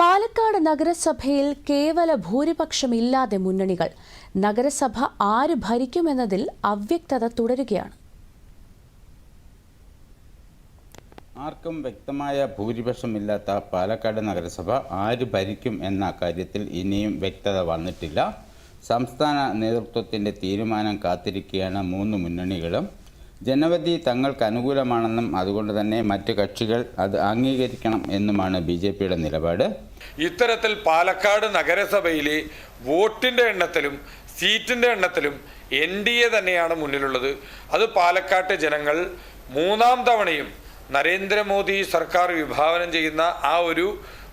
പാലക്കാട് നഗരസഭയിൽ കേവല ഭൂരിപക്ഷമില്ലാതെ മുന്നണികൾ. നഗരസഭ ആര് ഭരിക്കുമെന്നതിൽ അവ്യക്തത തുടരുകയാണ്. ആർക്കും വ്യക്തമായ ഭൂരിപക്ഷമില്ലാത്ത പാലക്കാട് നഗരസഭ ആര് ഭരിക്കും എന്ന കാര്യത്തിൽ ഇനിയും വ്യക്തത വന്നിട്ടില്ല. സംസ്ഥാന നേതൃത്വത്തിന്റെ തീരുമാനം കാത്തിരിക്കുകയാണ് മൂന്ന് മുന്നണികളും. ജനവധി തങ്ങൾക്ക് അനുകൂലമാണെന്നും അതുകൊണ്ട് തന്നെ മറ്റ് കക്ഷികൾ അത് അംഗീകരിക്കണം എന്നുമാണ് ബി ജെ പിയുടെ നിലപാട്. ഇത്തരത്തിൽ പാലക്കാട് നഗരസഭയിലെ വോട്ടിന്റെ എണ്ണത്തിലും സീറ്റിന്റെ എണ്ണത്തിലും എൻ ഡി എ തന്നെയാണ് മുന്നിലുള്ളത്. അത് പാലക്കാട്ട് ജനങ്ങൾ മൂന്നാം തവണയും നരേന്ദ്രമോദി സർക്കാർ വിഭാവനം ചെയ്യുന്ന ആ ഒരു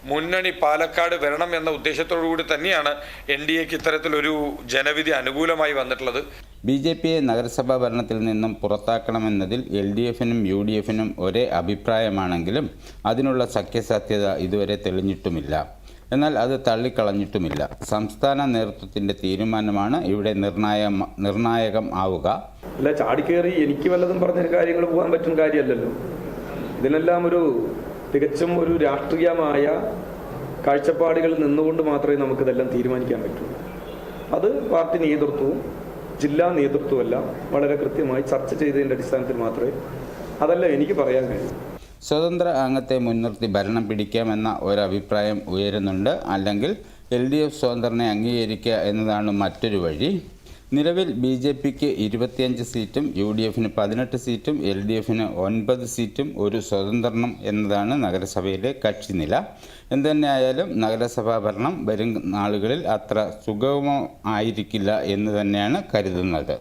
മുന്നണി പാലക്കാട് വരണം എന്ന ഉദ്ദേശത്തോടു കൂടി തന്നെയാണ് എൻ ഡി എക്ക് ഇത്തരത്തിലൊരു ജനവിധി അനുകൂലമായി വന്നിട്ടുള്ളത്. ബി ജെ പിയെ നഗരസഭാ ഭരണത്തിൽ നിന്നും പുറത്താക്കണമെന്നതിൽ എൽ ഡി എഫിനും യു ഡി എഫിനും ഒരേ അഭിപ്രായമാണെങ്കിലും അതിനുള്ള സഖ്യസാധ്യത ഇതുവരെ തെളിഞ്ഞിട്ടുമില്ല. എന്നാൽ അത് തള്ളിക്കളഞ്ഞിട്ടുമില്ല. സംസ്ഥാന നേതൃത്വത്തിന്റെ തീരുമാനമാണ് ഇവിടെ നിർണായ നിർണായകം ആവുക. അല്ല ചാടിക്കേറി എനിക്ക് വല്ലതും പറഞ്ഞ കാര്യങ്ങൾ പോകാൻ പറ്റുന്ന കാര്യമല്ലല്ലോ. ഇതിനെല്ലാം ഒരു തികച്ചും ഒരു രാഷ്ട്രീയമായ കാഴ്ചപ്പാടുകളിൽ നിന്നുകൊണ്ട് മാത്രമേ നമുക്കിതെല്ലാം തീരുമാനിക്കാൻ പറ്റൂ. അത് പാർട്ടി നേതൃത്വവും ജില്ലാ നേതൃത്വമെല്ലാം വളരെ കൃത്യമായി ചർച്ച ചെയ്തതിന്റെ അടിസ്ഥാനത്തിൽ മാത്രമേ അതല്ല എനിക്ക് പറയാൻ കഴിയൂ. സ്വതന്ത്ര അംഗത്തെ മുൻനിർത്തി ഭരണം പിടിക്കാമെന്ന ഒരഭിപ്രായം ഉയരുന്നുണ്ട്. അല്ലെങ്കിൽ എൽ ഡി എഫ് സ്വതന്ത്രനെ അംഗീകരിക്കുക എന്നതാണ് മറ്റൊരു വഴി. നിലവിൽ ബി ജെ പിക്ക് ഇരുപത്തിയഞ്ച് സീറ്റും യു ഡി എഫിന് പതിനെട്ട് സീറ്റും എൽ ഡി എഫിന് ഒൻപത് സീറ്റും ഒരു സ്വതന്ത്രനും എന്നതാണ് നഗരസഭയിലെ കക്ഷി നില. എന്തുതന്നെയായാലും നഗരസഭാ ഭരണം വരും നാളുകളിൽ അത്ര സുഗമമായിരിക്കില്ല എന്ന് തന്നെയാണ് കരുതുന്നത്.